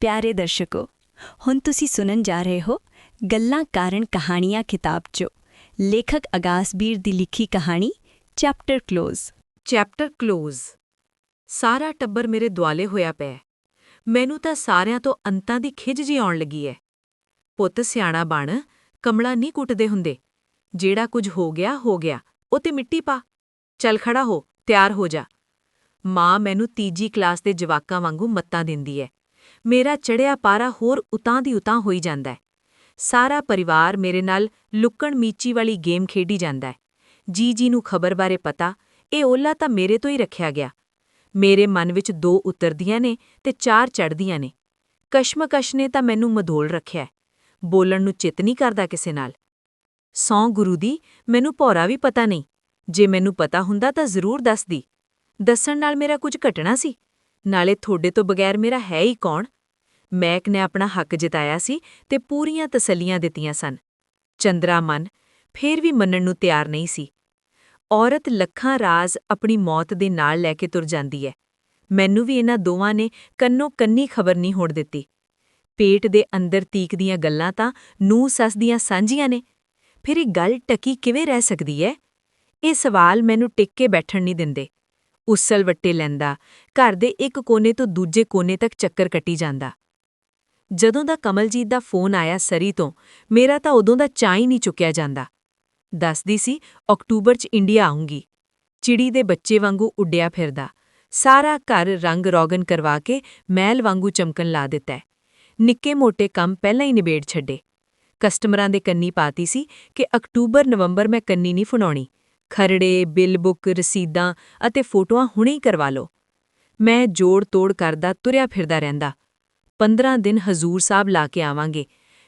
ਪਿਆਰੇ ਦਰਸ਼ਕੋ, ਹੁਣ ਤੁਸੀਂ ਸੁਣਨ ਜਾ ਰਹੇ ਹੋ ਗੱਲਾਂ ਕਾਰਨ ਕਹਾਣੀਆਂ ਕਿਤਾਬ 'ਚੋਂ। ਲੇਖਕ ਅਗਾਸਬੀਰ ਦੀ ਲਿਖੀ ਕਹਾਣੀ, ਚੈਪਟਰ ਕਲੋਜ਼। Chapter close. ਸਾਰਾ ਟੱਬਰ ਮੇਰੇ ਦੁਆਲੇ ਹੋਇਆ ਪਿਆ ਮੈਨੂੰ ਤਾਂ ਸਾਰਿਆਂ ਤੋਂ ਅੰਤਾਂ ਦੀ ਖਿਝ ਜੀ ਆਉਣ ਲੱਗੀ ਹੈ। ਪੁੱਤ ਸਿਆਣਾ ਬਣ, ਕਮਲਾ ਨਹੀਂ ਕੁੱਟਦੇ ਹੁੰਦੇ। ਜਿਹੜਾ ਕੁਝ ਹੋ ਗਿਆ ਹੋ ਗਿਆ। ਉਹ ਤੇ ਮਿੱਟੀ ਪਾ। ਚੱਲ ਖੜਾ ਹੋ, ਤਿਆਰ ਹੋ ਜਾ। ਮਾਂ ਮੈਨੂੰ ਤੀਜੀ ਕਲਾਸ ਦੇ ਜਵਾਕਾਂ ਵਾਂਗੂ ਮੱਤਾਂ ਦਿੰਦੀ ਹੈ। ਮੇਰਾ ਚੜਿਆ ਪਾਰਾ ਹੋਰ ਉਤਾਂ ਦੀ ਉਤਾਂ ਹੋਈ ਜਾਂਦਾ ਹੈ। ਸਾਰਾ ਪਰਿਵਾਰ ਮੇਰੇ ਨਾਲ ਲੁੱਕਣ ਮੀਚੀ ਵਾਲੀ ਗੇਮ ਖੇਡੀ ਜਾਂਦਾ ਹੈ। ਜੀ ਜੀ ਨੂੰ ਖਬਰ ਬਾਰੇ ਪਤਾ, ਇਹ ਓਲਾ ਤਾਂ ਮੇਰੇ ਤੋਂ ਹੀ ਰੱਖਿਆ ਗਿਆ। ਮੇਰੇ ਮਨ ਵਿੱਚ ਦੋ ਉਤਰਦੀਆਂ ਨੇ ਤੇ ਚਾਰ ਚੜ੍ਹਦੀਆਂ ਨੇ। ਕਸ਼ਮਕਸ਼ ਨੇ ਤਾਂ ਮੈਨੂੰ ਮਧੋਲ ਰੱਖਿਆ ਬੋਲਣ ਨੂੰ ਚਿੱਤ ਨਹੀਂ ਕਰਦਾ ਕਿਸੇ ਨਾਲ। ਸੌ ਗੁਰੂ ਦੀ, ਮੈਨੂੰ ਭੌਰਾ ਵੀ ਪਤਾ ਨਹੀਂ। ਜੇ ਮੈਨੂੰ ਪਤਾ ਹੁੰਦਾ ਤਾਂ ਜ਼ਰੂਰ ਦੱਸਦੀ। ਦੱਸਣ ਨਾਲ ਮੇਰਾ ਕੁਝ ਘਟਣਾ ਸੀ? ਨਾਲੇ ਤੁਹਾਡੇ ਤੋਂ ਬਗੈਰ ਮੇਰਾ ਹੈ ਹੀ ਕੌਣ? ਮੈਕ ਨੇ ਆਪਣਾ ਹੱਕ ਜਿਤਾਇਆ ਸੀ ਤੇ ਪੂਰੀਆਂ ਤਸੱਲੀਆਂ ਦਿੱਤੀਆਂ ਸਨ। ਚੰਦਰਾ ਮਨ ਫੇਰ ਵੀ ਮੰਨਣ ਨੂੰ ਤਿਆਰ ਨਹੀਂ ਸੀ। ਔਰਤ ਲੱਖਾਂ ਰਾਜ਼ ਆਪਣੀ ਮੌਤ ਦੇ ਨਾਲ ਲੈ ਕੇ ਤੁਰ ਜਾਂਦੀ ਹੈ ਮੈਨੂੰ ਵੀ ਇਹਨਾਂ ਦੋਵਾਂ ਨੇ ਕੰਨੋ ਕੰਨੀ ਖਬਰ ਨਹੀਂ ਹੋਣ ਦਿੱਤੀ। ਪੇਟ ਦੇ ਅੰਦਰ ਤੀਕ ਦੀਆਂ ਗੱਲਾਂ ਤਾਂ ਨੂੰ ਸੱਸ ਦੀਆਂ ਸਾਂਝੀਆਂ ਨੇ। ਫਿਰ ਇਹ ਗੱਲ ਟਕੀ ਕਿਵੇਂ ਰਹਿ ਸਕਦੀ ਹੈ ਇਹ ਸਵਾਲ ਮੈਨੂੰ ਟਿਕ ਕੇ ਬੈਠਣ ਨਹੀਂ ਦਿੰਦੇ। ਉਸਲ ਵੱਟੇ ਲੈਂਦਾ, ਘਰ ਦੇ ਇੱਕ ਕੋਨੇ ਤੋਂ ਦੂਜੇ ਕੋਨੇ ਤੱਕ ਚੱਕਰ ਕੱਟੀ ਜਾਂਦਾ। ਜਦੋਂ ਦਾ ਕਮਲਜੀਤ ਦਾ ਫੋਨ ਆਇਆ ਸਰੀ ਤੋਂ, ਮੇਰਾ ਤਾਂ ਉਦੋਂ ਦਾ ਚਾਹ ਹੀ ਨਹੀਂ ਚੁੱਕਿਆ ਜਾਂਦਾ। ਦੱਸਦੀ ਸੀ, ਅਕਤੂਬਰ 'ਚ ਇੰਡੀਆ ਆਉਂਗੀ ਚਿੜੀ ਦੇ ਬੱਚੇ ਵਾਂਗੂ ਉੱਡਿਆ ਫਿਰਦਾ। ਸਾਰਾ ਘਰ ਰੰਗ ਰੋਗਨ ਕਰਵਾ ਕੇ ਮਹਿਲ ਵਾਂਗੂ ਚਮਕਣ ਲਾ ਦਿੱਤਾ ਨਿੱਕੇ-ਮੋਟੇ ਕੰਮ ਪਹਿਲਾਂ ਹੀ ਨਿਬੇੜ ਛੱਡੇ। ਕਸਟਮਰਾਂ ਦੇ ਕੰਨੀ ਪਾਤੀ ਸੀ ਕਿ ਅਕਤੂਬਰ, ਨਵੰਬਰ ਮੈਂ ਕੰਨੀ ਨਹੀਂ ਫੁਣਾਉਣੀ। ਖਰੜੇ, ਬਿੱਲ ਬੁੱਕ, ਰਸੀਦਾਂ ਅਤੇ ਫੋਟੋਆਂ ਹੁਣੇ ਹੀ ਕਰਵਾ ਲਓ। ਮੈਂ ਜੋੜ ਤੋੜ ਕਰਦਾ ਤੁਰਿਆ ਫਿਰਦਾ ਰਹਿੰਦਾ। 15 ਦਿਨ ਹਜ਼ੂਰ ਸਾਹਿਬ ਲਾ ਕੇ ਆਵਾਂਗੇ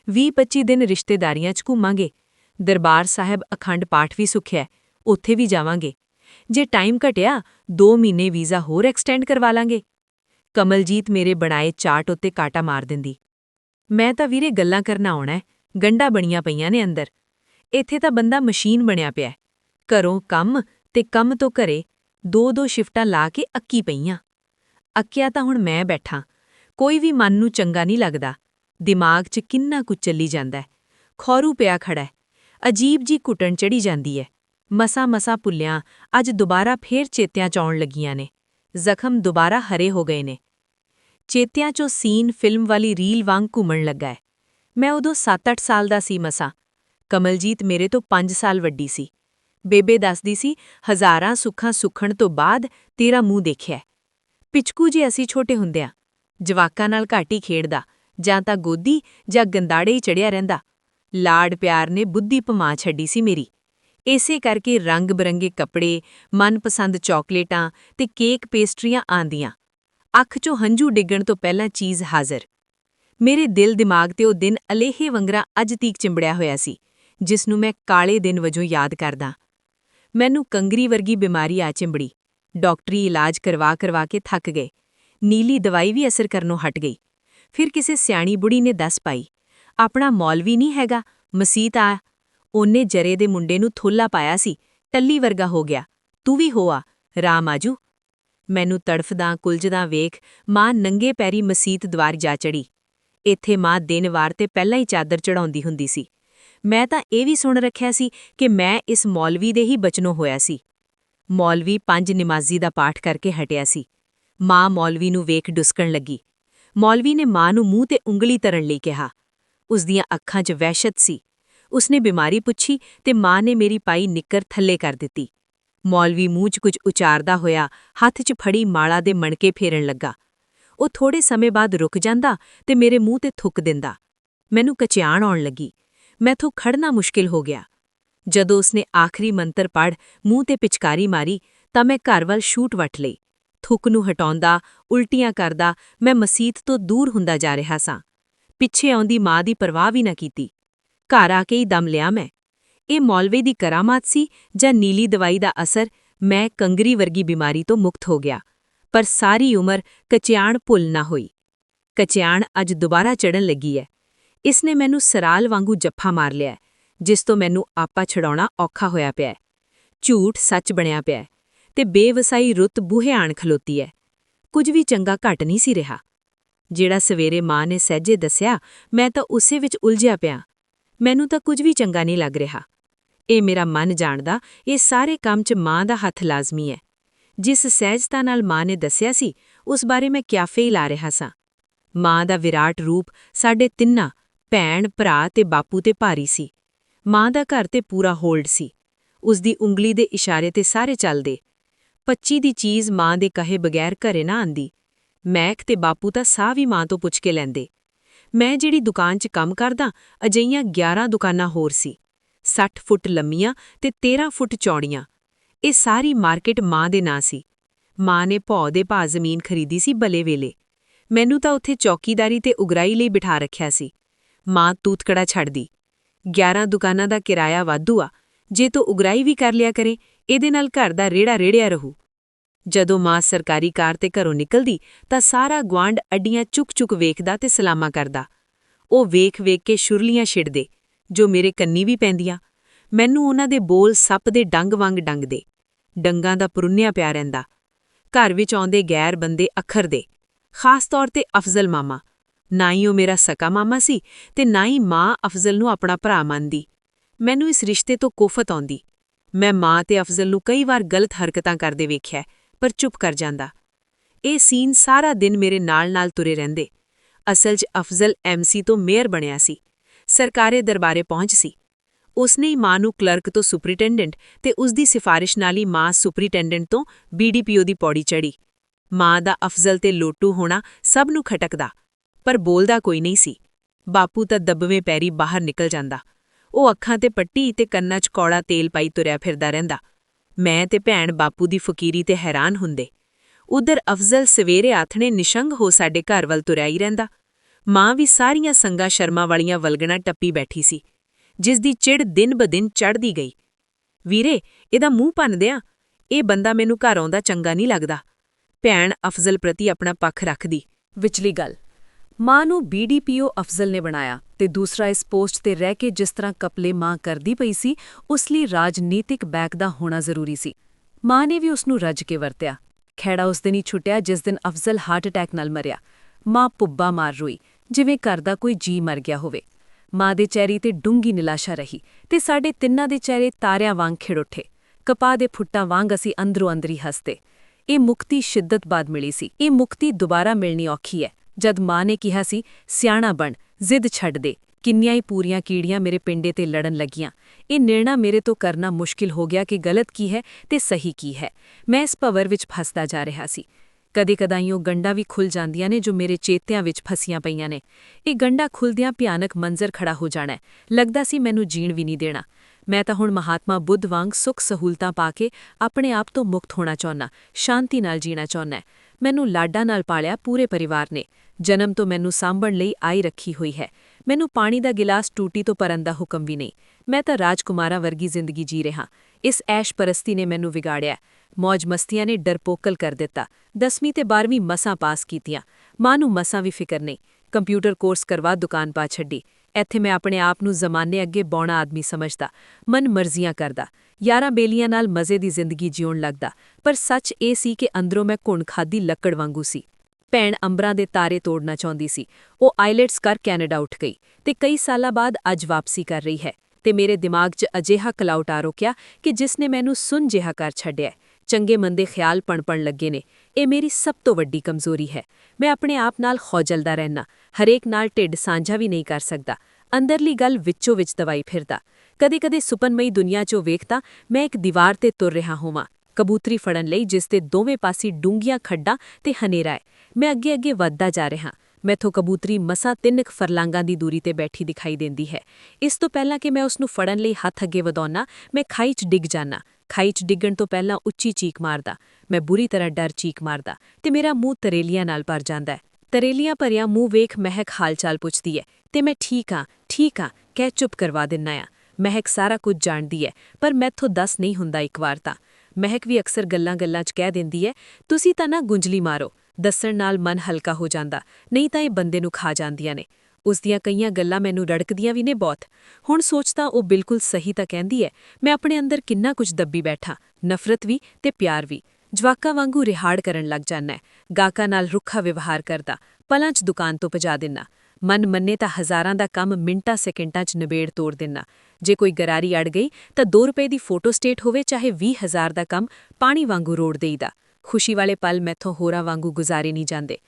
20-25 ਦਿਨ ਰਿਸ਼ਤੇਦਾਰੀਆਂ 'ਚ ਘੁੰਮਾਂਗੇ, ਦਰਬਾਰ ਸਾਹਿਬ ਅਖੰਡ ਪਾਠ ਵੀ ਸੁਖਿਆ, ਉੱਥੇ ਵੀ ਜਾਵਾਂਗੇ। ਜੇ ਟਾਈਮ ਘਟਿਆ 2 ਮਹੀਨੇ ਵੀਜ਼ਾ ਹੋਰ ਐਕਸਟੈਂਡ ਕਰਵਾ ਲਾਂਗੇ। ਕਮਲਜੀਤ ਮੇਰੇ ਬਣਾਏ ਚਾਰਟ ਉੱਤੇ ਕਾਟਾ ਮਾਰ ਦਿੰਦੀ। ਮੈਂ ਤਾਂ ਵੀਰੇ ਗੱਲਾਂ ਕਰਨਾ ਆਉਣਾ ਹੈ ਗੰਡਾ ਬਣੀਆਂ ਪਈਆਂ ਨੇ ਅੰਦਰ। ਇੱਥੇ ਤਾਂ ਬੰਦਾ ਮਸ਼ੀਨ ਬਣਿਆ ਪਿਆ ਘਰੋਂ ਕੰਮ ਤੇ ਕੰਮ ਤੋਂ ਘਰੇ ਦੋ ਦੋ ਸ਼ਿਫਟਾਂ ਲਾ ਕੇ ਅੱਕੀ ਪਈਆਂ। ਅੱਕਿਆ ਤਾਂ ਹੁਣ ਮੈਂ ਬੈਠਾ। ਕੋਈ ਵੀ ਮਨ ਨੂੰ ਚੰਗਾ ਨਹੀਂ ਲੱਗਦਾ। ਦਿਮਾਗ 'ਚ ਕਿੰਨਾ ਕੁ ਚੱਲੀ ਜਾਂਦਾ ਹੈ। ਖੌਰੂ ਪਿਆ ਖੜਾ ਹੈ। ਅਜੀਬ ਜੀ ਘੁੱਟਣ ਚੜੀ ਜਾਂਦੀ ਹੈ। ਮਸਾ ਮਸਾ ਪੁੱਲਿਆਂ ਅੱਜ ਦੁਬਾਰਾ ਫੇਰ ਚੇਤਿਆਂ 'ਚ ਆਉਣ ਲੱਗੀਆਂ ਨੇ। ਜ਼ਖਮ ਦੁਬਾਰਾ ਹਰੇ ਹੋ ਗਏ ਨੇ। ਚੇਤਿਆਂ 'ਚੋਂ ਸੀਨ ਫਿਲਮ ਵਾਲੀ ਰੀਲ ਵਾਂਗ ਘੁੰਮਣ ਲੱਗਾ ਹੈ। ਮੈਂ ਉਦੋਂ 7-8 ਸਾਲ ਦਾ ਸੀ ਮਸਾ। ਕਮਲਜੀਤ ਮੇਰੇ ਤੋਂ 5 ਸਾਲ ਵੱਡੀ ਸੀ। ਬੇਬੇ ਦੱਸਦੀ ਸੀ, ਹਜ਼ਾਰਾਂ ਸੁੱਖਾਂ ਸੁੱਖਣ ਤੋਂ ਬਾਅਦ ਤੇਰਾ ਮੂੰਹ ਦੇਖਿਆ ਪਿਚਕੂ ਜੀ ਅਸੀਂ ਛੋਟੇ ਹੁੰਦਿਆਂ ਜਵਾਕਾਂ ਨਾਲ ਘਾਟੀ ਖੇਡਦਾ, ਜਾਂ ਤਾਂ ਗੋਦੀ ਜਾਂ ਗੰਦਾੜੇ ਹੀ ਚੜਿਆ ਰਹਿੰਦਾ। ਲਾੜ ਪਿਆਰ ਨੇ ਬੁੱਧੀ ਪਮਾ ਛੱਡੀ ਸੀ ਮੇਰੀ। ਇਸੇ ਕਰਕੇ ਰੰਗ ਬਰੰਗੇ ਕੱਪੜੇ, ਮਨਪਸੰਦ ਚਾਕਲੇਟਾਂ ਤੇ ਕੇਕ ਪੇਸਟਰੀਆਂ ਆਂਦੀਆਂ। ਅੱਖ 'ਚੋਂ ਹੰਝੂ ਡਿੱਗਣ ਤੋਂ ਪਹਿਲਾਂ ਚੀਜ਼ ਹਾਜ਼ਰ। ਮੇਰੇ ਦਿਲ ਦਿਮਾਗ ਤੇ ਉਹ ਦਿਨ ਅਲੇਹੇ ਵੰਗਰਾ ਅੱਜ ਤੀਕ ਚਿੰਬੜਿਆ ਹੋਇਆ ਸੀ, ਜਿਸ ਨੂੰ ਮੈਂ ਕਾਲੇ ਦਿਨ ਵਜੋਂ ਯਾਦ ਕਰਦਾ। ਮੈਨੂੰ ਕੰਗਰੀ ਵਰਗੀ ਬਿਮਾਰੀ ਆ ਚਿੰਬੜੀ। ਡਾਕਟਰੀ ਇਲਾਜ ਕਰਵਾ ਕਰਵਾ ਕੇ ਥੱਕ ਗਏ। ਨੀਲੀ ਦਵਾਈ ਵੀ ਅਸਰ ਕਰਨੋਂ ਹਟ ਗਈ। ਫਿਰ ਕਿਸੇ ਸਿਆਣੀ ਬੁੜੀ ਨੇ ਦੱਸ ਪਾਈ, ਆਪਣਾ ਮੌਲਵੀ ਨਹੀਂ ਹੈਗਾ, ਮਸੀਤ ਆ। ਉਹਨੇ ਜਰੇ ਦੇ ਮੁੰਡੇ ਨੂੰ ਥੋਲਾ ਪਾਇਆ ਸੀ ਟੱਲੀ ਵਰਗਾ ਹੋ ਗਿਆ। ਤੂੰ ਵੀ ਹੋਆ ਰਾਮ ਆਜੂ। ਮੈਨੂੰ ਤੜਫਦਾ, ਕੁਲਜਦਾ ਵੇਖ, ਮਾਂ ਨੰਗੇ ਪੈਰੀ ਮਸੀਤ ਦਵਾਰ ਜਾ ਚੜੀ। ਇੱਥੇ ਮਾਂ ਦਿਨ ਵਾਰ ਤੇ ਪਹਿਲਾਂ ਹੀ ਚਾਦਰ ਚੜਾਉਂਦੀ ਹੁੰਦੀ ਸੀ। ਮੈਂ ਤਾਂ ਇਹ ਵੀ ਸੁਣ ਰੱਖਿਆ ਸੀ ਕਿ ਮੈਂ ਇਸ ਮੌਲਵੀ ਦੇ ਹੀ ਬਚਨੋਂ ਹੋਇਆ ਸੀ। ਮੌਲਵੀ ਪੰਜ ਨਿਮਾਜ਼ੀ ਦਾ ਪਾਠ ਕਰਕੇ ਹਟਿਆ ਸੀ। ਮਾਂ ਮੌਲਵੀ ਨੂੰ ਵੇਖ ਡੁਸਕਣ ਲੱਗੀ। ਮੌਲਵੀ ਨੇ ਮਾਂ ਨੂੰ ਮੂੰਹ ਤੇ ਉਂਗਲੀ ਤਰਨ ਲਈ ਕਿਹਾ। ਉਸ ਦੀਆਂ ਅੱਖਾਂ 'ਚ ਵਹਿਸ਼ਤ ਸੀ। ਉਸਨੇ ਬਿਮਾਰੀ ਪੁੱਛੀ ਤੇ ਮਾਂ ਨੇ ਮੇਰੀ ਪਾਈ ਨਿੱਕਰ ਥੱਲੇ ਕਰ ਦਿੱਤੀ। ਮੌਲਵੀ ਮੂੰਹ 'ਚ ਕੁਝ ਉਚਾਰਦਾ ਹੋਇਆ ਹੱਥ 'ਚ ਫੜੀ ਮਾਲਾ ਦੇ ਮਣਕੇ ਫੇਰਨ ਲੱਗਾ। ਉਹ ਥੋੜੇ ਸਮੇਂ ਬਾਅਦ ਰੁਕ ਜਾਂਦਾ ਤੇ ਮੇਰੇ ਮੂੰਹ ਤੇ ਥੁੱਕ ਦਿੰਦਾ। ਮੈਨੂੰ ਕਚਿਆਣ ਆਉਣ ਲੱਗੀ। ਮੈਥੋਂ ਖੜਨਾ ਮੁਸ਼ਕਿਲ ਹੋ ਗਿਆ। ਜਦੋਂ ਉਸਨੇ ਆਖਰੀ ਮੰਤਰ ਪੜ੍ਹ ਮੂੰਹ ਤੇ ਪਿਚਕਾਰੀ ਮਾਰੀ ਤਾਂ ਮੈਂ ਘਰ ਵੱਲ ਸ਼ੂਟ ਵਟ ਲਈ। ਥੁੱਕ ਨੂੰ ਹਟਾਉਂਦਾ, ਉਲਟੀਆਂ ਕਰਦਾ, ਮੈਂ ਮਸੀਤ ਤੋਂ ਦੂਰ ਹੁੰਦਾ ਜਾ ਰਿਹਾ ਸਾਂ। ਪਿੱਛੇ ਆਉਂਦੀ ਮਾਂ ਦੀ ਪਰਵਾਹ ਵੀ ਨਾ ਕੀਤੀ। ਘਰ ਆ ਕੇ ਹੀ ਦਮ ਲਿਆ ਮੈਂ। ਇਹ ਮੌਲਵੇ ਦੀ ਕਰਾਮਾਤ ਸੀ ਜਾਂ ਨੀਲੀ ਦਵਾਈ ਦਾ ਅਸਰ ਮੈਂ ਕੰਗਰੀ ਵਰਗੀ ਬਿਮਾਰੀ ਤੋਂ ਮੁਕਤ ਹੋ ਗਿਆ। ਪਰ ਸਾਰੀ ਉਮਰ ਕਚਿਆਣ ਭੁੱਲ ਨਾ ਹੋਈ। ਕਚਿਆਣ ਅੱਜ ਦੁਬਾਰਾ ਚੜਨ ਲੱਗੀ ਹੈ ਇਸ ਨੇ ਮੈਨੂੰ ਸਰਾਲ ਵਾਂਗੂ ਜੱਫਾ ਮਾਰ ਲਿਆ ਜਿਸ ਤੋਂ ਮੈਨੂੰ ਆਪਾ ਛਡਾਉਣਾ ਔਖਾ ਹੋਇਆ ਪਿਆ ਝੂਠ ਸੱਚ ਬਣਿਆ ਪਿਆ ਤੇ ਬੇਵਸਾਈ ਰੁੱਤ ਬੂਹੇ ਆਣ ਖਲੋਤੀ ਹੈ ਕੁਝ ਵੀ ਚੰਗਾ ਘਟ ਨਹੀਂ ਸੀ ਰਿਹਾ। ਜਿਹੜਾ ਸਵੇਰੇ ਮਾਂ ਨੇ ਸਹਿਜੇ ਦੱਸਿਆ, ਮੈਂ ਤਾਂ ਉਸੇ ਵਿੱਚ ਉਲਝਿਆ ਪਿਆ। ਮੈਨੂੰ ਤਾਂ ਕੁਝ ਵੀ ਚੰਗਾ ਨਹੀਂ ਲੱਗ ਰਿਹਾ। ਇਹ ਮੇਰਾ ਮਨ ਜਾਣਦਾ, ਇਹ ਸਾਰੇ ਕੰਮ 'ਚ ਮਾਂ ਦਾ ਹੱਥ ਲਾਜ਼ਮੀ ਹੈ ਜਿਸ ਸਹਿਜਤਾ ਨਾਲ ਮਾਂ ਨੇ ਦੱਸਿਆ ਸੀ, ਉਸ ਬਾਰੇ ਮੈਂ ਕਿਆਫੇ ਹੀ ਲਾ ਰਿਹਾ ਸਾਂ। ਮਾਂ ਦਾ ਵਿਰਾਟ ਰੂਪ ਸਾਡੇ ਤਿੰਨਾਂ, ਭੈਣ, ਭਰਾ ਤੇ ਬਾਪੂ ਤੇ ਭਾਰੀ ਸੀ। ਮਾਂ ਦਾ ਘਰ ਤੇ ਪੂਰਾ ਹੋਲਡ ਸੀ। ਉਸ ਦੀ ਉਂਗਲੀ ਦੇ ਇਸ਼ਾਰੇ ਤੇ ਸਾਰੇ ਚੱਲਦੇ। 25 ਦੀ ਚੀਜ਼ ਮਾਂ ਦੇ ਕਹੇ ਬਗੈਰ ਘਰੇ ਨਾ ਆਂਦੀ। ਮੈਕ ਤੇ ਬਾਪੂ ਤਾਂ ਸਾਹ ਵੀ ਮਾਂ ਤੋਂ ਪੁੱਛ ਕੇ ਲੈਂਦੇ। ਮੈਂ ਜਿਹੜੀ ਦੁਕਾਨ 'ਚ ਕੰਮ ਕਰਦਾ ਅਜਈਆਂ 11 ਦੁਕਾਨਾਂ ਹੋਰ ਸੀ। 60 ਫੁੱਟ ਲੰਮੀਆਂ ਤੇ 13 ਫੁੱਟ ਚੌੜੀਆਂ। ਇਹ ਸਾਰੀ ਮਾਰਕੀਟ ਮਾਂ ਦੇ ਨਾਂ ਸੀ। ਮਾਂ ਨੇ ਭੌ ਦੇ ਭਾਅ ਜ਼ਮੀਨ ਖਰੀਦੀ ਸੀ ਭਲੇ ਵੇਲੇ। ਮੈਨੂੰ ਤਾਂ ਉੱਥੇ ਚੌਕੀਦਾਰੀ ਤੇ ਉਗਰਾਈ ਲਈ ਬਿਠਾ ਰੱਖਿਆ ਸੀ। ਮਾਂ ਤੂਤਕੜਾ ਛੱਡਦੀ 11 ਦੁਕਾਨਾਂ ਦਾ ਕਿਰਾਇਆ ਵਾਧੂ ਆ, ਜੇ ਤੋ ਉਗਰਾਈ ਵੀ ਕਰ ਲਿਆ ਕਰੇ ਇਹਦੇ ਨਾਲ ਘਰ ਦਾ ਰੇੜਾ ਰੇੜਿਆ ਰਹੂ। ਜਦੋਂ ਮਾਂ ਸਰਕਾਰੀ ਕਾਰ ਤੇ ਘਰੋਂ ਨਿਕਲਦੀ, ਤਾਂ ਸਾਰਾ ਗਵਾਂਡ ਅੱਡੀਆਂ ਚੁੱਕ-ਚੁੱਕ ਵੇਖਦਾ ਤੇ ਸਲਾਮਾ ਕਰਦਾ। ਉਹ ਵੇਖ-ਵੇਖ ਕੇ ਸ਼ੁਰਲੀਆਂ ਛਿੜਦੇ, ਜੋ ਮੇਰੇ ਕੰਨੀ ਵੀ ਪੈਂਦੀਆਂ। ਮੈਨੂੰ ਉਹਨਾਂ ਦੇ ਬੋਲ ਸੱਪ ਦੇ ਡੰਗ ਵਾਂਗ ਡੰਗਦੇ। ਡੰਗਾਂ ਦਾ ਪਰੁੰਨਿਆ ਪਿਆ ਰਹਿੰਦਾ। ਘਰ ਵਿੱਚ ਆਉਂਦੇ ਗੈਰ ਬੰਦੇ ਅੱਖਰ ਦੇ ਖਾਸ ਤੌਰ ਤੇ ਅਫਜ਼ਲ ਮਾਮਾ। ਨਾ ਹੀ ਉਹ ਮੇਰਾ ਸਕਾ ਮਾਮਾ ਸੀ ਤੇ ਨਾ ਹੀ ਮਾਂ ਅਫਜ਼ਲ ਨੂੰ ਆਪਣਾ ਭਰਾ ਮੰਨਦੀ। ਮੈਨੂੰ ਇਸ ਰਿਸ਼ਤੇ ਤੋਂ ਕੋਫਤ ਆਉਂਦੀ। ਮੈਂ ਮਾਂ ਤੇ ਅਫਜ਼ਲ ਨੂੰ ਕਈ ਵਾਰ ਗਲਤ ਹਰਕਤਾਂ ਕਰਦੇ ਵੇਖਿਆ ਪਰ ਚੁੱਪ ਕਰ ਜਾਂਦਾ। ਇਹ ਸੀਨ ਸਾਰਾ ਦਿਨ ਮੇਰੇ ਨਾਲ-ਨਾਲ ਤੁਰੇ ਰਹਿੰਦੇ। ਅਸਲ 'ਚ ਅਫਜ਼ਲ ਐਮਸੀ ਤੋਂ ਮੇਅਰ ਬਣਿਆ ਸੀ। ਸਰਕਾਰੇ ਦਰਬਾਰੇ ਪਹੁੰਚ ਸੀ। ਉਸਨੇ ਹੀ ਮਾਂ ਨੂੰ ਕਲਰਕ ਤੋਂ ਸੁਪਰੀਟੈਂਡੈਂਟ ਤੇ ਉਸ ਦੀ ਸਿਫਾਰਿਸ਼ ਨਾਲ ਹੀ ਮਾਂ ਸੁਪਰੀਟੈਂਡੈਂਟ ਤੋਂ ਬੀਡੀਪੀਓ ਦੀ ਪੌੜੀ ਚੜੀ ਮਾਂ ਦਾ ਅਫਜ਼ਲ ਤੇ ਲੋਟੂ ਹੋਣਾ ਸਭ ਨੂੰ ਖਟਕਦਾ, ਪਰ ਬੋਲਦਾ ਕੋਈ ਨਹੀਂ ਸੀ। ਬਾਪੂ ਤਾਂ ਦੱਬਵੇਂ ਪੈਰੀ ਬਾਹਰ ਨਿਕਲ ਜਾਂਦਾ। ਉਹ ਅੱਖਾਂ ਤੇ ਪੱਟੀ ਤੇ ਕੰਨਾਂ 'ਚ ਕੌੜਾ ਤੇਲ ਪਾਈ ਤੁਰਿਆ ਫਿਰਦਾ ਰਹਿੰਦਾ। ਮੈਂ ਤੇ ਭੈਣ ਬਾਪੂ ਦੀ ਫਕੀਰੀ ਤੇ ਹੈਰਾਨ ਹੁੰਦੇ। ਉਧਰ ਅਫਜ਼ਲ ਸਵੇਰੇ ਆਥਣੇ ਨਿਸ਼ੰਗ ਹੋ ਸਾਡੇ ਘਰ ਵੱਲ ਤੁਰਿਆ ਹੀ ਰਹਿੰਦਾ। ਮਾਂ ਵੀ ਸਾਰੀਆਂ ਸੰਗਾ ਸ਼ਰਮਾ ਵਾਲੀਆਂ ਵਲਗਣਾ ਟੱਪੀ ਬੈਠੀ ਸੀ, ਜਿਸ ਦੀ ਚਿੜ ਦਿਨ ਬਦਿਨ ਚੜਦੀ ਗਈ। ਵੀਰੇ, ਇਹਦਾ ਮੂੰਹ ਭੰਨਦਿਆਂ ਇਹ ਬੰਦਾ ਮੈਨੂੰ ਘਰ ਆਉਂਦਾ ਚੰਗਾ ਨਹੀਂ ਲੱਗਦਾ। ਭੈਣ ਅਫਜ਼ਲ ਪ੍ਰਤੀ ਆਪਣਾ ਪੱਖ ਰੱਖਦੀ। ਵਿਚਲੀ ਗੱਲ। ਮਾਂ ਨੂੰ ਬੀਡੀਪੀਓ ਅਫਜ਼ਲ ਨੇ ਬਣਾਇਆ ਤੇ ਦੂਸਰਾ ਇਸ ਪੋਸਟ ਤੇ ਰਹਿ ਕੇ ਜਿਸ ਤਰ੍ਹਾਂ ਕਪਲੇ ਮਾਂ ਕਰਦੀ ਪਈ ਸੀ, ਉਸ ਲਈ ਰਾਜਨੀਤਿਕ ਬੈਕ ਦਾ ਹੋਣਾ ਜ਼ਰੂਰੀ ਸੀ। ਮਾਂ ਨੇ ਵੀ ਉਸ ਨੂੰ ਰੱਜ ਕੇ ਵਰਤਿਆ। ਖੈੜਾ ਉਸ ਦਿਨ ਹੀ ਛੁੱਟਿਆ, ਜਿਸ ਦਿਨ ਅਫਜ਼ਲ ਹਾਰਟ ਅਟੈਕ ਨਾਲ ਮਰਿਆ। ਮਾਂ ਪੁੱਬਾ ਮਾਰ ਰੋਈ, ਜਿਵੇਂ ਘਰ ਦਾ ਕੋਈ ਜੀ ਮਰ ਗਿਆ ਹੋਵੇ। ਮਾਂ ਦੇ ਚਿਹਰੇ ਤੇ ਡੂੰਗੀ ਨਿਲਾਸ਼ਾ ਰਹੀ ਤੇ ਸਾਡੇ ਤਿੰਨਾਂ ਦੇ ਚਿਹਰੇ ਤਾਰਿਆਂ ਵਾਂਗ ਖਿੜ ਉੱਠੇ। ਕਪਾਹ ਦੇ ਫੁੱਟਾਂ ਵਾਂਗ ਅਸੀਂ ਅੰਦਰੋਂ ਅੰਦਰੀ ਹੱਸਦੇ। ਇਹ ਮੁਕਤੀ ਸ਼ਿੱਦਤ ਬਾਅਦ ਮਿਲੀ ਸੀ। ਇਹ ਮੁਕਤੀ ਦੁਬਾਰਾ ਮਿਲਣੀ ਔਖੀ ਹੈ। ਜਦ ਮਾਂ ਨੇ ਕਿਹਾ ਸੀ, ਸਿਆਣਾ ਬਣ, ਜ਼ਿੱਦ ਛੱਡ ਦੇ, ਕਿੰਨੀਆਂ ਹੀ ਪੂਰੀਆਂ ਕੀੜੀਆਂ ਮੇਰੇ ਪਿੰਡੇ ਤੇ ਲੜਨ ਲੱਗੀਆਂ। ਇਹ ਨਿਰਣਾ ਮੇਰੇ ਤੋਂ ਕਰਨਾ ਮੁਸ਼ਕਿਲ ਹੋ ਗਿਆ ਕਿ ਗਲਤ ਕੀ ਹੈ ਤੇ ਸਹੀ ਕੀ ਹੈ। ਮੈਂ ਇਸ ਭਵਰ ਵਿੱਚ ਫਸਦਾ ਜਾ ਰਿਹਾ ਸੀ। ਕਦੇ ਕਦਾਈਂ ਉਹ ਗੰਡਾ ਵੀ ਖੁੱਲ ਜਾਂਦੀਆਂ ਨੇ ਜੋ ਮੇਰੇ ਚੇਤਿਆਂ ਵਿੱਚ ਫਸੀਆਂ ਪਈਆਂ ਨੇ। ਇਹ ਗੰਡਾ ਖੁੱਲਦਿਆਂ ਭਿਆਨਕ ਮੰਜ਼ਰ ਖੜਾ ਹੋ ਜਾਣਾ ਲੱਗਦਾ ਸੀ ਮੈਨੂੰ ਜੀਣ ਵੀ ਨਹੀਂ ਦੇਣਾ। ਮੈਂ ਤਾਂ ਹੁਣ ਮਹਾਤਮਾ ਬੁੱਧ ਵਾਂਗ ਸੁੱਖ ਸਹੂਲਤਾਂ ਪਾ ਕੇ ਆਪਣੇ ਆਪ ਤੋਂ ਮੁਕਤ ਹੋਣਾ ਚਾਹੁੰਨਾ, ਸ਼ਾਂਤੀ ਨਾਲ ਜੀਣਾ ਚਾਹੁੰਨਾ ਮੈਨੂੰ ਲਾਡਾ ਨਾਲ ਪਾਲਿਆ ਪੂਰੇ ਪਰਿਵਾਰ ਨੇ। ਜਨਮ ਤੋਂ ਮੈਨੂੰ ਸਾਂਭਣ ਲਈ ਆਈ ਰੱਖੀ ਹੋਈ ਹੈ। ਮੈਨੂੰ ਪਾਣੀ ਦਾ ਗਿਲਾਸ ਟੂਟੀ ਤੋਂ ਪਰਨ ਦਾ ਹੁਕਮ ਵੀ ਨਹੀਂ। ਮੈਂ ਤਾਂ ਰਾਜਕੁਮਾਰਾਂ ਵਰਗੀ ਜ਼ਿੰਦਗੀ ਜੀ ਰਿਹਾ। ਇਸ ਐਸ਼ ਪਰਸਤੀ ਨੇ ਮੈਨੂੰ ਵਿਗਾੜਿਆ। ਮौज ਮਸਤੀਆਂ ਨੇ ਡਰਪੋਕਲ ਕਰ ਦਿੱਤਾ। 10ਵੀਂ ਤੇ 12ਵੀਂ ਮਸਾਂ ਪਾਸ ਕੀਤੀਆਂ। ਮਾਂ ਨੂੰ ਮਸਾਂ ਵੀ ਫਿਕਰ ਨਹੀਂ। ਕੰਪਿਊਟਰ ਕੋਰਸ ਕਰਵਾ ਦੁਕਾਨ ਪਾ ਛੱਡੀ। ਇੱਥੇ ਮੈਂ ਆਪਣੇ ਆਪ ਨੂੰ ਜ਼ਮਾਨੇ ਅੱਗੇ ਬੌਣਾ ਆਦਮੀ ਸਮਝਦਾ, ਮਨ ਮਰਜ਼ੀਆਂ ਕਰਦਾ, ਯਾਰਾਂ ਬੇਲੀਆਂ ਨਾਲ ਮਜ਼ੇ ਦੀ ਜ਼ਿੰਦਗੀ ਜਿਉਣ ਲੱਗਦਾ, ਪਰ ਸੱਚ ਇਹ ਸੀ ਕਿ ਅੰਦਰੋਂ ਮੈਂ ਘੁਣ ਖਾਦੀ ਲੱਕੜ ਵਾਂਗੂ ਸੀ। ਭੈਣ ਅੰਬਰਾਂ ਦੇ ਤਾਰੇ ਤੋੜਨਾ ਚਾਹੁੰਦੀ ਸੀ। ਉਹ ਆਈਲੈਟਸ ਕਰ ਕੈਨੇਡਾ ਉੱਠ ਗਈ ਤੇ ਕਈ ਸਾਲਾਂ ਬਾਅਦ ਅੱਜ ਵਾਪਸੀ ਕਰ ਰਹੀ ਹੈ ਤੇ ਮੇਰੇ ਦਿਮਾਗ 'ਚ ਅਜਿਹਾ ਕਲਾਉਟ ਆ ਰੋਕਿਆ ਕਿ ਜਿਸ ਨੇ ਮੈਨੂੰ ਸੁਣ ਜਿਹਾ ਕਰ ਛੱਡਿਆ ਚੰਗੇ ਮੰਦੇ ਖਿਆਲ ਪਣਪਣ ਲੱਗੇ ਨੇ। ਇਹ ਮੇਰੀ ਸਭ ਤੋਂ ਵੱਡੀ ਕਮਜ਼ੋਰੀ ਹੈ। ਮੈਂ ਆਪਣੇ ਆਪ ਨਾਲ ਖੌਜਲਦਾ ਰਹਿਣਾ ਹਰੇਕ ਨਾਲ ਢਿੱਡ ਸਾਂਝਾ ਵੀ ਨਹੀਂ ਕਰ ਸਕਦਾ। ਅੰਦਰਲੀ ਗੱਲ ਵਿੱਚੋਂ ਵਿੱਚ ਦਵਾਈ ਫਿਰਦਾ। ਕਦੇ-ਕਦੇ ਸੁਪਨਮਈ ਦੁਨੀਆ 'ਚੋਂ ਵੇਖਦਾ, ਮੈਂ ਇੱਕ ਦੀਵਾਰ ਤੇ ਤੁਰ ਰਿਹਾ ਹੋਵਾਂ। ਕਬੂਤਰੀ ਫੜਨ ਲਈ ਜਿਸ ਤੇ ਦੋਵੇਂ ਪਾਸੇ ਡੂੰਗੀਆਂ ਖੱਡਾਂ ਤੇ ਹਨੇਰਾ ਹੈ। ਮੈਂ ਅੱਗੇ-ਅੱਗੇ ਵੱਧਦਾ ਜਾ ਰਿਹਾ। ਮੈਥੋਂ ਕਬੂਤਰੀ ਮਸਾ ਤਿੰਨ ਕੁ ਫਰਲਾਂਗਾਂ ਦੀ ਦੂਰੀ ਤੇ ਬੈਠੀ ਦਿਖਾਈ ਦਿੰਦੀ ਹੈ। ਇਸ ਤੋਂ ਪਹਿਲਾਂ ਕਿ ਮੈਂ ਉਸ ਨੂੰ ਫੜਨ ਲਈ ਹੱਥ ਅੱਗੇ ਵਧਾਉਣਾ, ਮੈਂ ਖਾਈ 'ਚ ਡਿੱਗ ਜਾਣਾ ਖਾਈ 'ਚ ਡਿੱਗਣ ਤੋਂ ਪਹਿਲਾਂ ਉੱਚੀ ਚੀਕ ਮਾਰਦਾ। ਮੈਂ ਬੁਰੀ ਤਰ੍ਹਾਂ ਡਰ ਚੀਕ ਮਾਰਦਾ ਤੇ ਮੇਰਾ ਮੂੰਹ ਤਰੇਲੀਆਂ ਨਾਲ ਭਰ ਜਾਂਦਾ ਹੈ। ਤਰੇਲੀਆਂ ਭਰਿਆ ਮੂੰਹ ਵੇਖ ਮਹਿਕ ਹਾਲ-ਚਾਲ ਪੁੱਛਦੀ ਹੈ, ਤੇ ਮੈਂ ਠੀਕ ਹਾਂ ਠੀਕ ਹਾਂ, ਕਹਿ ਚੁੱਪ ਕਰਵਾ ਦਿੰਨਾ ਆ। ਮਹਿਕ ਸਾਰਾ ਕੁਝ ਜਾਣਦੀ ਹੈ, ਪਰ ਮੈਥੋਂ ਦੱਸ ਨਹੀਂ ਹੁੰਦਾ ਇੱਕ ਵਾਰ ਤਾਂ। ਮਹਿਕ ਵੀ ਅਕਸਰ ਗੱਲਾਂ-ਗੱਲਾਂ 'ਚ ਕਹਿ ਦਿੰਦੀ ਹੈ, ਤੁਸੀਂ ਤਾਂ ਨਾ ਗੁੰਝਲੀ ਮਾਰੋ, ਦੱਸਣ ਨਾਲ ਮਨ ਹਲਕਾ ਹੋ ਜਾਂਦਾ, ਨਹੀਂ ਤਾਂ ਇਹ ਬੰਦੇ ਨੂੰ ਖਾ ਜਾਂਦੀਆਂ ਨੇ। ਉਸ ਦੀਆਂ ਕਈਆਂ ਗੱਲਾਂ ਮੈਨੂੰ ਰੜਕਦੀਆਂ ਵੀ ਨੇ ਬਹੁਤ। ਹੁਣ ਸੋਚਦਾ ਉਹ ਬਿਲਕੁਲ ਸਹੀ ਤਾਂ ਕਹਿੰਦੀ ਹੈ ਮੈਂ ਆਪਣੇ ਅੰਦਰ ਕਿੰਨਾ ਕੁਝ ਦੱਬੀ ਬੈਠਾ, ਨਫ਼ਰਤ ਵੀ ਤੇ ਪਿਆਰ ਵੀ। ਜਵਾਕਾਂ ਵਾਂਗੂ ਰਿਹਾੜ ਕਰਨ ਲੱਗ ਜਾਂਦਾ ਹੈ ਨਾਲ ਰੁੱਖਾ ਵਿਵਹਾਰ ਕਰਦਾ, ਪਲਾਂ 'ਚ ਦੁਕਾਨ ਤੋਂ ਭਜਾ ਦਿੰਨਾ। ਮਨ ਮੰਨੇ ਤਾਂ ਹਜ਼ਾਰਾਂ ਦਾ ਕੰਮ ਮਿੰਟਾਂ ਸੈਕਿੰਟਾਂ 'ਚ ਨਿਬੇੜ ਤੋੜ ਦਿੰਨਾ। ਜੇ ਕੋਈ ਗਰਾਰੀ ਅੜ ਗਈ ਤਾਂ 2 ਰੁਪਏ ਦੀ ਫੋਟੋ ਸਟੇਟ ਹੋਵੇ ਚਾਹੇ 20000 ਦਾ ਕੰਮ ਪਾਣੀ ਵਾਂਗੂ ਰੋੜ ਦੇਈਦਾ। ਖੁਸ਼ੀ ਵਾਲੇ ਪਲ ਮੈਥੋਂ ਹੋਰਾਂ ਵਾਂਗੂ ਗੁਜ਼ਾਰੇ ਨਹੀਂ ਜਾਂਦੇ।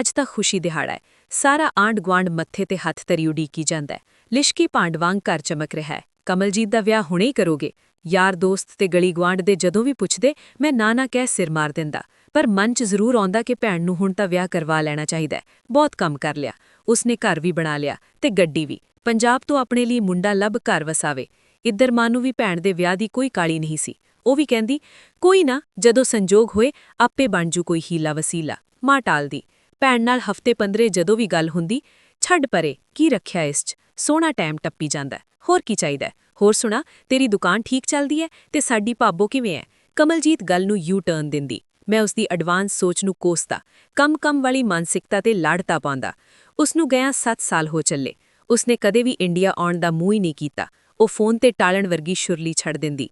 ਅੱਜ ਤਾਂ ਖੁਸ਼ੀ ਦਿਹਾੜਾ ਹੈ। ਸਾਰਾ ਆਂਡ ਗੁਆਂਢ ਮੱਥੇ ਤੇ ਹੱਥ ਤਰੀ ਉਡੀਕੀ ਜਾਂਦਾ ਹੈ। ਲਿਸ਼ਕੀ ਭਾਂਡ ਵਾਂਗ ਘਰ ਚਮਕ ਰਿਹਾ ਹੈ। ਕਮਲਜੀਤ ਦਾ ਵਿਆਹ ਹੁਣੇ ਹੀ ਕਰੋਗੇ। ਯਾਰ ਦੋਸਤ ਤੇ ਗਲੀ ਗੁਆਂਢ ਦੇ ਜਦੋਂ ਵੀ ਪੁੱਛਦੇ, ਮੈਂ ਨਾ ਨਾ ਕਹਿ ਸਿਰ ਮਾਰ ਦਿੰਦਾ। ਪਰ ਮਨ 'ਚ ਜ਼ਰੂਰ ਆਉਂਦਾ ਕਿ ਭੈਣ ਨੂੰ ਹੁਣ ਤਾਂ ਵਿਆਹ ਕਰਵਾ ਲੈਣਾ ਚਾਹੀਦਾ ਹੈ। ਬਹੁਤ ਕੰਮ ਕਰ ਲਿਆ। ਉਸਨੇ ਘਰ ਵੀ ਬਣਾ ਲਿਆ ਤੇ ਗੱਡੀ ਵੀ। ਪੰਜਾਬ ਤੋਂ ਆਪਣੇ ਲਈ ਮੁੰਡਾ ਲੱਭ ਘਰ ਵਸਾਵੇ। ਇੱਧਰ ਮਾਂ ਨੂੰ ਵੀ ਭੈਣ ਦੇ ਵਿਆਹ ਦੀ ਕੋਈ ਕਾਲੀ ਨਹੀਂ ਸੀ। ਉਹ ਵੀ ਕਹਿੰਦੀ, ਕੋਈ ਨਾ, ਜਦੋਂ ਸੰਜੋਗ ਹੋਏ, ਆਪੇ ਬਣ ਜੂ ਕੋਈ ਹੀਲਾ ਵਸੀਲਾ। ਮਾਂ ਟਾਲਦੀ। ਭੈਣ ਨਾਲ ਹਫ਼ਤੇ 15 ਜਦੋਂ ਵੀ ਗੱਲ ਹੁੰਦੀ, ਛੱਡ ਪਰੇ, ਕੀ ਰੱਖਿਆ ਇਸ 'ਚ? ਸੋਹਣਾ ਟਾਈਮ ਟੱਪੀ ਜਾਂਦਾ ਹੋਰ ਕੀ ਚਾਹੀਦਾ ਹੋਰ ਸੁਣਾ, ਤੇਰੀ ਦੁਕਾਨ ਠੀਕ ਚੱਲਦੀ ਹੈ ਤੇ ਸਾਡੀ ਭਾਬੋ ਕਿਵੇਂ ਹੈ? ਕਮਲਜੀਤ ਗੱਲ ਨੂੰ ਯੂ ਟਰਨ ਦਿੰਦੀ। ਮੈਂ ਉਸਦੀ ਐਡਵਾਂਸ ਸੋਚ ਨੂੰ ਕੋਸਦਾ ਕੰਮ-ਕੰਮ ਵਾਲੀ ਮਾਨਸਿਕਤਾ ਤੇ ਲਾੜਤਾ ਪਾਉਂਦਾ। ਉਸ ਨੂੰ ਗਿਆ 7 ਸਾਲ ਹੋ ਚੱਲੇ। ਉਸਨੇ ਕਦੇ ਵੀ ਇੰਡੀਆ ਆਉਣ ਦਾ ਮੂੰਹ ਹੀ ਨਹੀਂ ਕੀਤਾ। ਉਹ ਫੋਨ ਤੇ ਟਾਲਣ ਵਰਗੀ ਸ਼ੁਰਲੀ ਛੱਡ ਦਿੰਦੀ।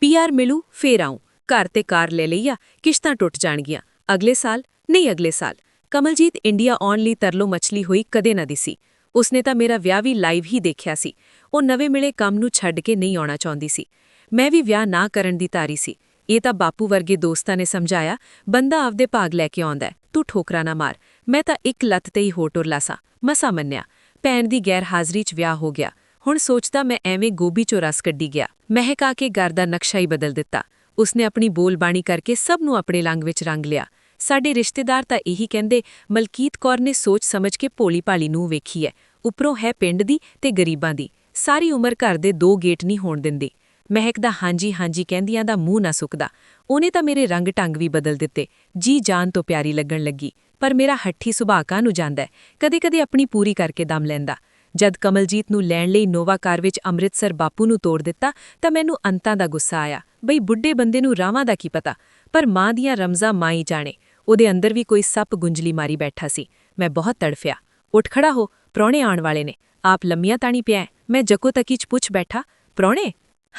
ਪੀਆਰ ਮਿਲੂ, ਫੇਰ ਆਉਂ ਘਰ ਤੇ ਕਾਰ ਲੈ ਲਈਆ ਕਿਸ਼ਤਾਂ ਟੁੱਟ ਜਾਣਗੀਆਂ। ਅਗਲੇ ਸਾਲ? ਨਹੀਂ ਅਗਲੇ ਸਾਲ। ਕਮਲਜੀਤ ਇੰਡੀਆ ਆਉਣ ਲਈ ਤਰਲੋ ਮਛਲੀ ਹੋਈ ਕਦੇ ਨਾ ਦਿਸੀ। ਉਸਨੇ ਤਾਂ ਮੇਰਾ ਵਿਆਹ ਵੀ ਲਾਈਵ ਹੀ ਦੇਖਿਆ ਸੀ। ਉਹ ਨਵੇਂ ਮਿਲੇ ਕੰਮ ਨੂੰ ਛੱਡ ਕੇ ਨਹੀਂ ਆਉਣਾ ਚਾਹੁੰਦੀ ਸੀ। ਮੈਂ ਵੀ ਵਿਆਹ ਨਾ ਕਰਨ ਦੀ ਤਾਰੀ ਸੀ। ਇਹ ਤਾਂ ਬਾਪੂ ਵਰਗੇ ਦੋਸਤਾਂ ਨੇ ਸਮਝਾਇਆ, ਬੰਦਾ ਆਪਦੇ ਭਾਗ ਲੈ ਕੇ ਆਉਂਦਾ ਤੂੰ ਠੋਕਰਾ ਨਾ ਮਾਰ। ਮੈਂ ਤਾਂ ਇੱਕ ਲੱਤ ਤੇ ਹੀ ਹੋ ਟੁਰਲਾ ਸਾਂ। ਮਸਾ ਮੰਨਿਆ। ਭੈਣ ਦੀ ਗੈਰ ਹਾਜ਼ਰੀ 'ਚ ਵਿਆਹ ਹੋ ਗਿਆ। ਹੁਣ ਸੋਚਦਾ ਮੈਂ ਐਵੇਂ ਗੋਭੀ ਚੋਂ ਰਸ ਕੱਢੀ ਗਿਆ। ਮਹਿਕਾ ਕੇ ਘਰ ਦਾ ਨਕਸ਼ਾ ਹੀ ਬਦਲ ਦਿੱਤਾ। ਉਸਨੇ ਆਪਣੀ ਬੋਲਬਾਣੀ ਕਰਕੇ ਸਭ ਨੂੰ ਆਪਣੇ ਲੰਗ ਵਿੱਚ ਰੰਗ ਲਿਆ। ਸਾਡੇ ਰਿਸ਼ਤੇਦਾਰ ਤਾਂ ਇਹੀ ਕਹਿੰਦੇ, ਮਲਕੀਤ ਕੌਰ ਨੇ ਸੋਚ ਸਮਝ ਕੇ ਭੋਲੀ ਭਾਲੀ ਨੂੰ ਵੇਖੀ ਹੈ ਉੱਪਰੋਂ ਹੈ ਪਿੰਡ ਦੀ ਤੇ ਗਰੀਬਾਂ ਦੀ। ਸਾਰੀ ਉਮਰ ਘਰ ਦੇ ਦੋ ਗੇਟ ਨਹੀਂ ਹੋਣ ਦਿੰਦੀ। ਮਹਿਕ ਦਾ ਹਾਂਜੀ ਹਾਂਜੀ ਕਹਿੰਦੀਆਂ ਦਾ ਮੂੰਹ ਨਾ ਸੁੱਕਦਾ। ਉਹਨੇ ਤਾਂ ਮੇਰੇ ਰੰਗ ਢੰਗ ਵੀ ਬਦਲ ਦਿੱਤੇ। ਜੀ ਜਾਨ ਤੋਂ ਪਿਆਰੀ ਲੱਗਣ ਲੱਗੀ। ਪਰ ਮੇਰਾ ਹੱਠੀ ਸੁਭਾਅ ਕਾਹਨੂੰ ਜਾਂਦਾ ਕਦੇ-ਕਦੇ ਆਪਣੀ ਪੂਰੀ ਕਰਕੇ ਦਮ ਲੈਂਦਾ। ਜਦ ਕਮਲਜੀਤ ਨੂੰ ਲੈਣ ਲਈ ਨੋਵਾ ਕਾਰ ਵਿੱਚ ਅੰਮ੍ਰਿਤਸਰ ਬਾਪੂ ਨੂੰ ਤੋੜ ਦਿੱਤਾ, ਤਾਂ ਮੈਨੂੰ ਅੰਤਾਂ ਦਾ ਗੁੱਸਾ ਆਇਆ। ਬਈ ਬੁੱਢੇ ਬੰਦੇ ਨੂੰ ਰਾਵਾਂ ਦਾ ਕੀ ਪਤਾ? ਪਰ ਮਾਂ ਦੀਆਂ ਰਮਜ਼ਾਂ ਮਾਂ ਹੀ ਜਾਣੇ। ਉਹਦੇ ਅੰਦਰ ਵੀ ਕੋਈ ਸੱਪ ਗੁੰਜਲੀ ਮਾਰੀ ਬੈਠਾ ਸੀ। ਮੈਂ ਬਹੁਤ ਤੜਫਿਆ। ਉੱਠ ਖੜਾ ਹੋ, ਪ੍ਰਾਹੁਣੇ ਆਉਣ ਵਾਲੇ ਨੇ। ਆਪ ਲੰਮੀਆਂ ਤਾਣੀ ਪਿਆ ਮੈਂ ਜੱਕੋ ਤੱਕੀ ਚ ਪੁੱਛ ਬੈਠਾ, ਪ੍ਰਾਹੁਣੇ?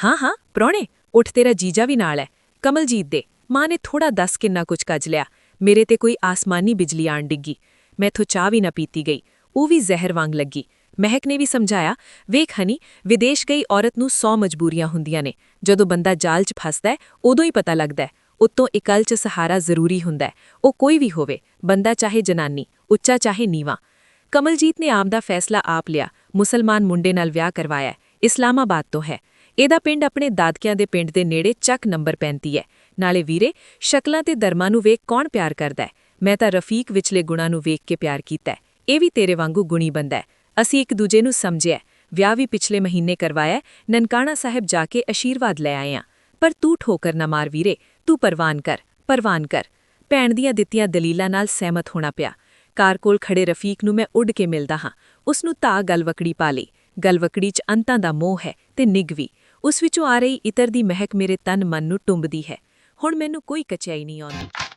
ਹਾਂ ਹਾਂ, ਪ੍ਰਾਹੁਣੇ, ਉੱਠ ਤੇਰਾ ਜੀਜਾ ਵੀ ਨਾਲ ਹੈ। ਕਮਲਜੀਤ ਦੇ। ਮਾਂ ਨੇ ਥੋੜਾ ਦੱਸ ਕਿੰਨਾ ਕੁਝ ਕੱਜ ਲਿਆ। ਮੇਰੇ ਤੇ ਕੋਈ ਆਸਮਾਨੀ ਬਿਜਲੀ ਆਣ ਡਿੱਗੀ। ਮੈਥੋਂ ਚਾਹ ਵੀ ਨਾ ਪੀਤੀ ਗਈ। ਉਹ ਵੀ ਜ਼ਹਿਰ ਵਾਂਗ ਲੱਗੀ। ਮਹਿਕ ਨੇ ਵੀ ਸਮਝਾਇਆ, ਵੇਖ ਹਨੀ, ਵਿਦੇਸ਼ ਗਈ ਔਰਤ ਨੂੰ 100 ਮਜਬੂਰੀਆਂ ਹੁੰਦੀਆਂ ਨੇ। ਜਦੋਂ ਬੰਦਾ ਜਾਲ 'ਚ ਫਸਦਾ ਉਦੋਂ ਹੀ ਪਤਾ ਲੱਗਦਾ ਉਤੋਂ ਇਕੱਲ 'ਚ ਸਹਾਰਾ ਜ਼ਰੂਰੀ ਹੁੰਦਾ ਉਹ ਕੋਈ ਵੀ ਹੋਵੇ, ਬੰਦਾ ਚਾਹੇ ਜਨਾਨੀ, ਉੱਚਾ ਚਾਹੇ ਨੀਵਾ। ਕਮਲਜੀਤ ਨੇ ਆਮ ਦਾ ਫੈਸਲਾ ਆਪ ਲਿਆ, ਮੁਸਲਮਾਨ ਮੁੰਡੇ ਨਾਲ ਵਿਆਹ ਕਰਵਾਇਆ, ਇਸਲਾਮਾਬਾਦ ਤੋਂ ਹੈ। ਇਹਦਾ ਪਿੰਡ ਆਪਣੇ ਦਾਦਕਿਆਂ ਦੇ ਪਿੰਡ ਦੇ ਨੇੜੇ ਚੱਕ ਨੰਬਰ 35 ਹੈ। ਨਾਲੇ ਵੀਰੇ, ਸ਼ਕਲਾਂ ਤੇ ਦਰਮਾਂ ਨੂੰ ਵੇਖ ਕੌਣ ਪਿਆਰ ਕਰਦਾ ਮੈਂ ਤਾਂ ਰਫੀਕ ਵਿਚਲੇ ਗੁਣਾਂ ਨੂੰ ਵੇਖ ਕੇ ਪਿਆਰ ਕੀਤਾ ਇਹ ਵੀ ਤੇਰੇ ਵਾਂਗੂ ਗੁਣੀ ਬੰਦਾ ਅਸੀਂ ਇੱਕ ਦੂਜੇ ਨੂੰ ਸਮਝਿਆ ਵਿਆਹ ਵੀ ਪਿਛਲੇ ਮਹੀਨੇ ਕਰਵਾਇਆ ਨਨਕਾਣਾ ਸਾਹਿਬ ਜਾ ਕੇ ਅਸ਼ੀਰਵਾਦ ਲੈ ਆਏ ਹਾਂ। ਪਰ ਤੂੰ ਠੋਕਰ ਨਾ ਮਾਰ ਵੀਰੇ। ਤੂੰ ਪਰਵਾਨ ਕਰ ਪਰਵਾਨ ਕਰ। ਭੈਣ ਦੀਆਂ ਦਿੱਤੀਆਂ ਦਲੀਲਾਂ ਨਾਲ ਸਹਿਮਤ ਹੋਣਾ ਪਿਆ। ਕਾਰ ਕੋਲ ਖੜੇ ਰਫੀਕ ਨੂੰ ਮੈਂ ਉੱਡ ਕੇ ਮਿਲਦਾ ਹਾਂ। ਉਸ ਨੂੰ ਤਾਂ ਗਲਵਕੜੀ ਪਾ ਲਈ। ਗਲਵਕੜੀ 'ਚ ਅੰਤਾਂ ਦਾ ਮੋਹ ਹੈ ਤੇ ਨਿਗ ਵੀ। ਉਸ ਵਿੱਚੋਂ ਆ ਰਹੀ ਇਤਰ ਦੀ ਮਹਿਕ ਮੇਰੇ ਤਨ ਮਨ ਨੂੰ ਟੁੰਬਦੀ ਹੈ। ਹੁਣ ਮੈਨੂੰ ਕੋਈ ਕਚਾਈ ਨਹੀਂ ਆਉਂਦੀ।